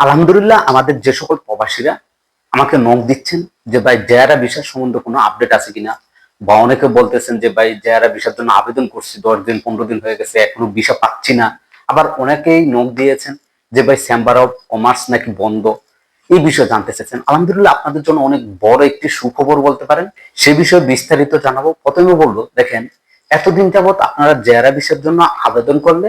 আলহামদুলিল্লাহ আমাদের যে সকল প্রবাসীরা আমাকে নখ দিচ্ছেন যে ভাই জেয়ারা বিষয় সম্বন্ধে কোনো আপডেট আছে কিনা? বা অনেকে বলতেছেন যে ভাই জেয়ারা বিষয়ের জন্য আবেদন করছি, দশ দিন, পনেরো দিন হয়ে গেছে, এখনও বিষয় পাচ্ছি না। আবার অনেকেই নখ দিয়েছেন যে ভাই চেম্বার অফ কমার্স নাকি বন্ধ। এই বিষয়ে জানতে চাইছেন। আলহামদুলিল্লাহ আপনাদের জন্য অনেক বড় একটি সুখবর বলতে পারেন। সে বিষয়ে বিস্তারিত জানাব। প্রথমে বলব, দেখেন, এতদিন যাবত আপনারা জেয়ারা বিষয়ের জন্য আবেদন করলে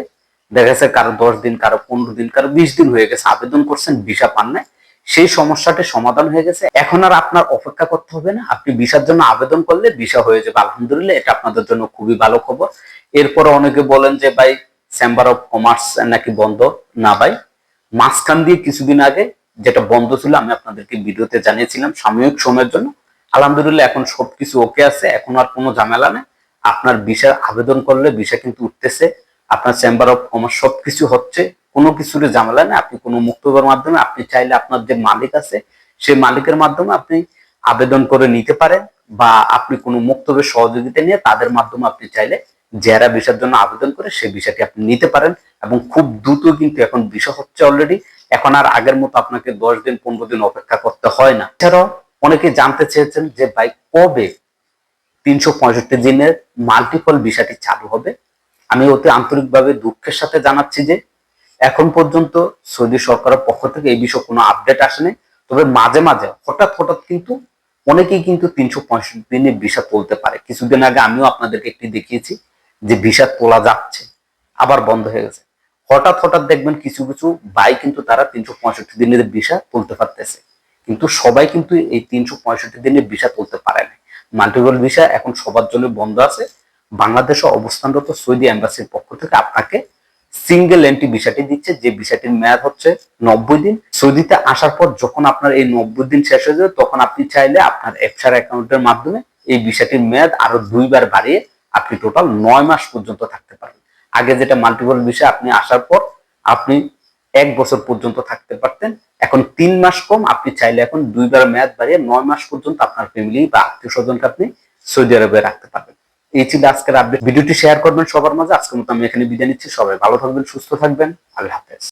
দেখা যাচ্ছে কারও দশ দিন, কারও পনেরো দিন, কারও বিশ দিন হয়ে গেছে। আবেদন করছেন, ভিসা পান নাই। সেই সমস্যাটি সমাধান হয়ে গেছে। এখন আর আপনার অপেক্ষা করতে হবে না। আপনি ভিসার জন্য আবেদন করলে ভিসা হয়ে যাবে। আলহামদুলিল্লাহ, এটা আপনাদের জন্য খুবই ভালো খবর। এরপরে অনেকে বলেন যে, ভাই চেম্বার অফ কমার্স নাকি বন্ধ? না, ভাই। মাঝখান দিয়ে কিছুদিন আগে যেটা বন্ধ ছিল, আমি আপনাদেরকে ভিডিওতে জানিয়েছিলাম সাময়িক সময়ের জন্য। আলহামদুলিল্লাহ, এখন সবকিছু ওকে আছে। এখন আর কোনো ঝামেলা নেই। আপনার ভিসা আবেদন করলে ভিসা কিন্তু উঠতেছে। আপনার চেম্বার অফ কমার্স সবকিছু হচ্ছে, কোনো কিছুর ঝামেলা নেই, আপনি কোনো মুক্তবের মাধ্যমে আপনি চাইলে আপনার যে মালিক আছে, সেই মালিকের মাধ্যমে আপনি আবেদন করে নিতে পারেন বা আপনি কোনো মুক্তবের সহযোগিতা নিয়ে তাদের মাধ্যমে আপনি চাইলে জেরা ভিসার জন্য আবেদন করে সেই বিষয়টি আপনি নিতে পারেন এবং খুব দ্রুত কিন্তু এখন বিষয় হচ্ছে অলরেডি এখন আর আগের মতো আপনাকে দশ দিন, পনেরো দিন অপেক্ষা করতে হয় না। এছাড়াও অনেকে জানতে চেয়েছেন যে ভাই কবে তিনশো পঁয়ষট্টি দিনের মাল্টিপল ভিসাটি চালু হবে? আমি অতি আন্তরিকভাবে দুঃখের সাথে জানাচ্ছি যে এখন পর্যন্ত সৌদি সরকারের পক্ষ থেকে এই বিষয়ে কোনো আপডেট আসেনি। তবে মাঝে মাঝে, হঠাৎ হঠাৎ কিন্তু অনেকেই কিন্তু তিনশো পঁয়ষট্টি দিনে ভিসা তুলতে পারে। কিছুদিন আগে আমিও আপনাদেরকে একটি দেখিয়েছি যে ভিসা তোলা যাচ্ছে, আবার বন্ধ হয়ে গেছে। হঠাৎ হঠাৎ দেখবেন কিছু কিছু বাই কিন্তু তারা তিনশো পঁয়ষট্টি দিনের ভিসা তুলতে পারতেছে। কিন্তু সবাই কিন্তু এই তিনশো পঁয়ষট্টি দিনের ভিসা তুলতে পারে না মাল্টিপল ভিসা এখন সবার জন্য বন্ধ আছে। বাংলাদেশে অবস্থানরত সৌদি এম্বাসির পক্ষ থেকে আপনাকে সিঙ্গেল এন্ট্রি ভিসাটি দিচ্ছে। যে ভিসাটির মেয়াদ হচ্ছে নব্বই দিন। সৌদিতে আসার পর যখন আপনার এই নব্বই দিন শেষ হয়ে যাবে, তখন আপনি চাইলে আপনার এফসার অ্যাকাউন্টের মাধ্যমে এই ভিসাটির মেয়াদ আরও দুইবার বাড়িয়ে আপনি টোটাল নয় মাস পর্যন্ত থাকতে পারবেন। আগে যেটা মাল্টিপল ভিসা আপনি আসার পর আপনি এক বছর পর্যন্ত থাকতে পারতেন। এখন তিন মাস কম, আপনি চাইলে এখন দুইবার মেয়াদ বাড়িয়ে নয় মাস পর্যন্ত আপনার ফ্যামিলি বা আত্মীয় স্বজনকে আপনি সৌদি আরবে রাখতে পারবেন। এই ছিল আজকের আপডেট ভিডিওটি শেয়ার করবেন সবার মাঝে। আজকের মতো আমি এখানে বিদায় নিচ্ছি। সবাই ভালো থাকবেন, সুস্থ থাকবেন। আল্লাহ হাফেজ।